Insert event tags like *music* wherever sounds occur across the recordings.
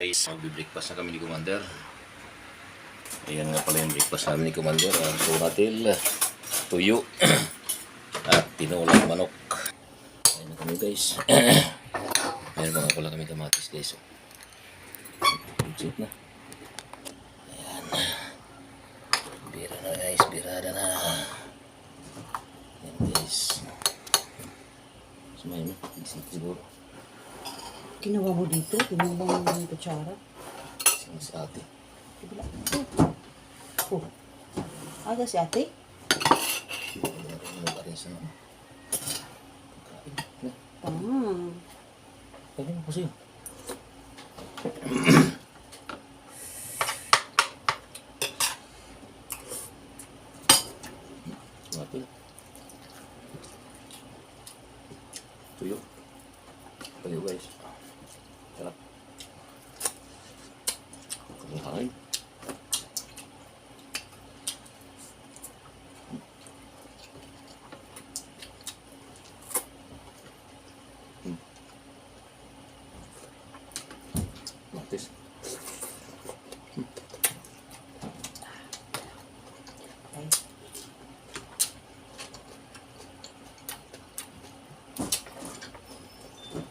Guys, magbe-breakfast na kami ni Commander. Ayan nga pala yung breakfast namin ni Commander. Uh, Suratil, tuyo, *clears throat* at tinulang manok. Ayan na kami guys. Pa nga pala kami kamatis guys. Legit na. Ayan. Bira na guys, birada na. Ayan guys. Sumayin mo, isip siguro. Ginawa mo dito? Tinumbang mo ng kutsara? Sino si ate? Bigla. Oh. Oh. Aga si ate? Ba rin sa mga? Pagkain. Na, Ah. Pwede mo kasi. Mati. Tuyo. Tuyo guys. Sarap. Kumakain. Matis. Ay.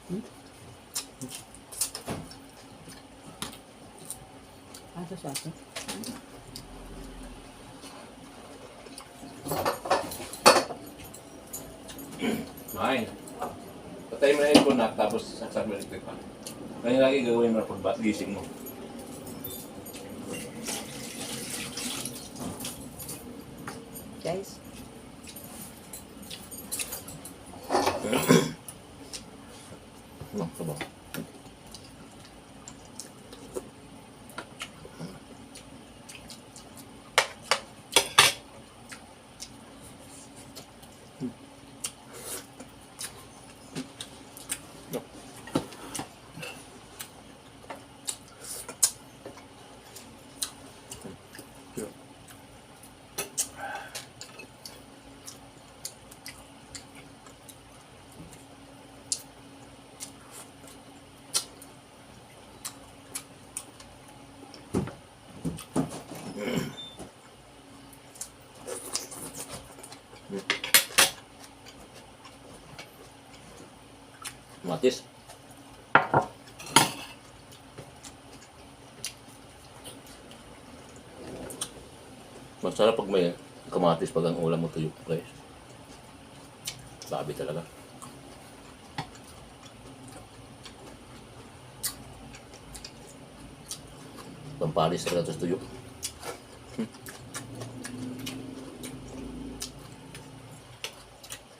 Asa si ate? Main. Patay mo na yung na tapos saksak mo electric pa. Kaya lagi gagawin mo na pag gising mo. Guys. Matis. Masarap pag may kamatis pag ang ulam mo tuyo, guys. Sabi talaga. Pampalis talaga ito tuyo.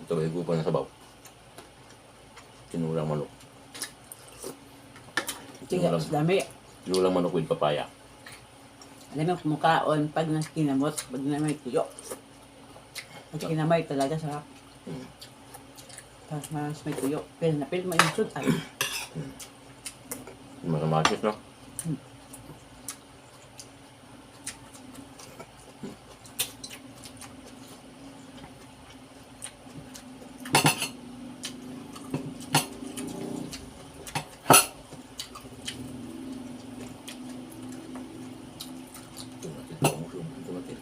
Ito may gupa na sabaw. Tinulang manok. Tinulang, dami. tinulang manok with papaya. Alam mo, kumukaon pag nas kinamot, pag na may tuyo. Pag kinamay talaga sarap. Tapos mas may tuyo. Pero na pero may insud ay. Mga kamatis, no? Tumatil, tumatil, tumatil.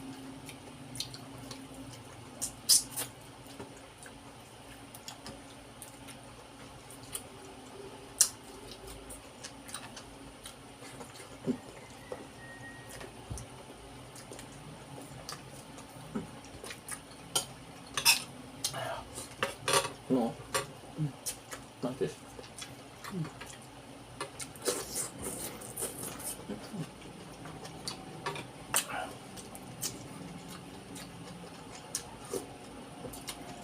No. Matis.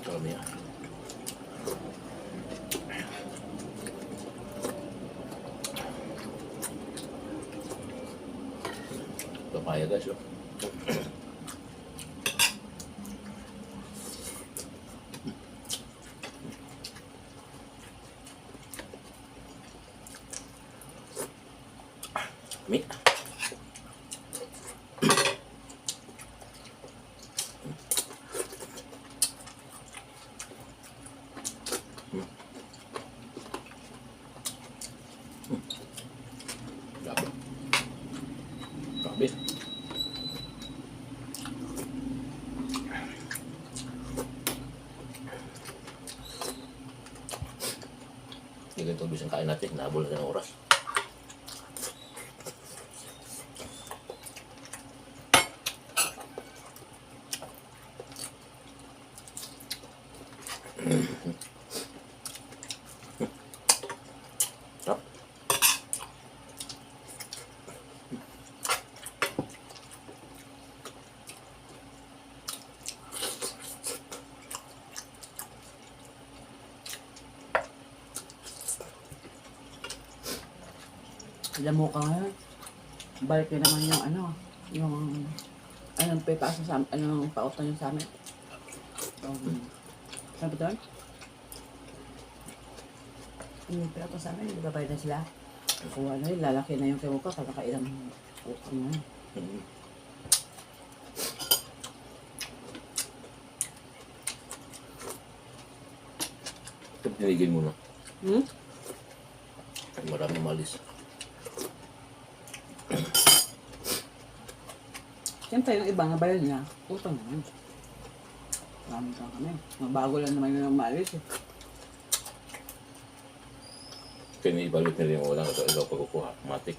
Dami yan. Papaya guys, oh. Mi. Grabe. Hindi ganito bisang kain natin. Nahabol natin ang oras. Alam mo ka ngayon, balik na naman yung ano, yung anong pipasa sa anong pautan yung sa amin. Um, saan ba doon? Yung pinapa sa amin, nagbabayad na sila. Kung ano yun, lalaki na yung kay Muka, kakailang utang na. yun. Mm. Ito tinigil mo na. Hmm? Marami malis. Siyempre, yung iba nga bayan niya, utang na yun. Marami kang kami. Mabago lang naman yung maalis eh. Na rin yung walang ito ikaw pagkukuha. Matik.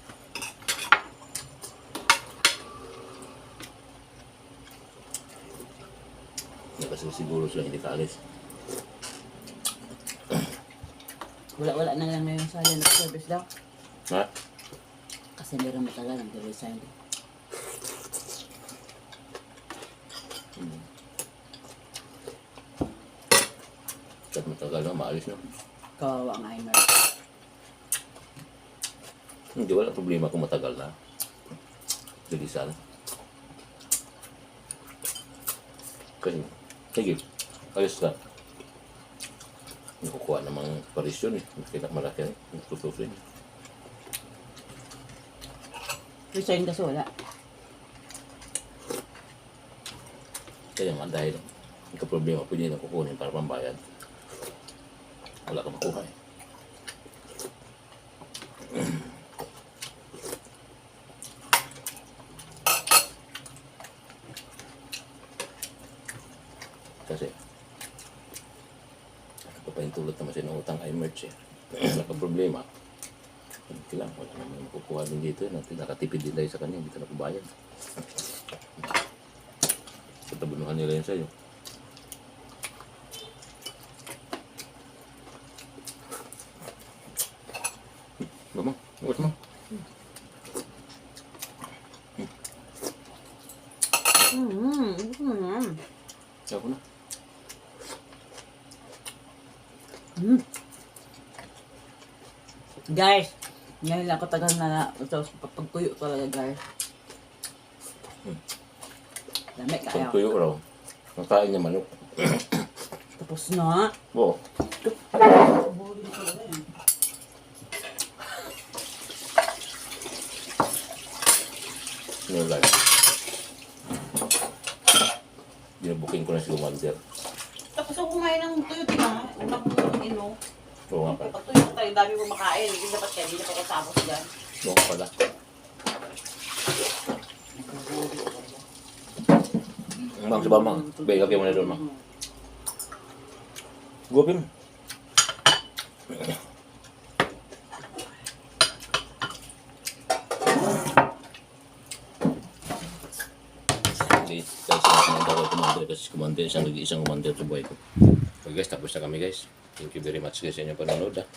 Kasi siguro sila hindi kaalis. Wala-wala *clears throat* na lang ngayon sa of service daw. Ha? Kasi meron matagal nag-resign. Kahit matagal na, maalis na. Kawawa ang Aimer. Hindi, wala problema kung matagal na. Dilisan. Kasi, sige, ayos ka. Nakukuha namang parisyon eh. Kailangan malaki eh. Tutusin. Resign kasi wala. Kaya nga dahil ang problema, pwede na kukunin para pambayad. Wala ka makuha eh. Kasi, papahintulot naman siya ng utang ay merch eh. *clears throat* Wala problema. Kailangan, wala naman makukuha din dito. Natin nakatipid din tayo sa kanya, hindi ka nakubayad. Patabunuhan nila yun sa'yo. Gusto mo na. Ko na. Mm. Guys, ngayon lang ako tagal na ito pagtuyo talaga guys. Dami Pag kaya. tuyo raw, nakain niya manok. Tapos na. Oo live. Binabuking ko na si Commander. Tapos ako kumain ng tuyo, di ba? Una ko yung ino. Oo nga pala. Pag tuyo tayo, dami ko makain. Hindi dapat kaya, hindi na pa kasama ko dyan. Oo nga pala. Mang, sa mang. Bay, lagyan mo na doon, mang. Gupin. Hindi, guys, sinasamanda si commander, isang nag-iisang commander sa buhay ko. Okay guys, tapos na kami guys. Thank you very much guys sa inyong panonood ah.